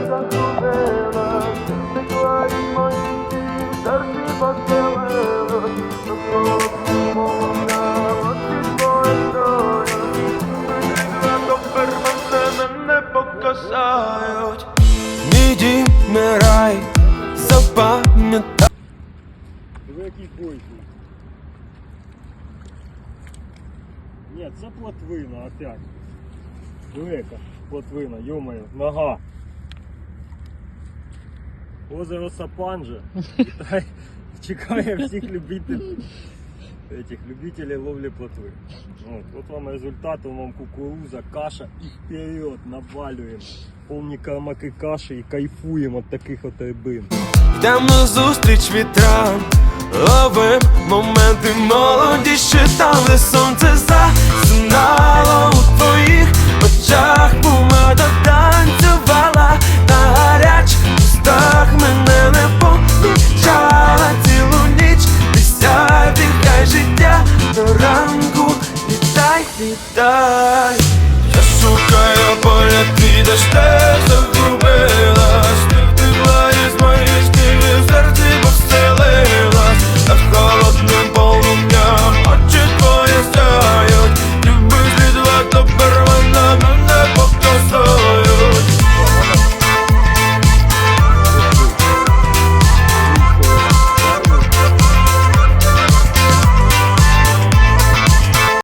загубила, текла із моїх дій, в серці поселила, мовна, очі твоєю, тепер мене не покасають. Не рай, запам'ятай Диви який бойкий. Ні, це плотвина опять. Яка плотвина, йомаю, нога. Озеро Сапанже. Китай чекає всіх любителів. Этих любителей ловли плотви. Вот, вот вам результат, вам кукуруза, каша и вперед навалюємо. Повні маки каші і кайфуємо від таких от рибин. Йдем на зустріч вітрам, ловим моменти молоді, ще сонце die.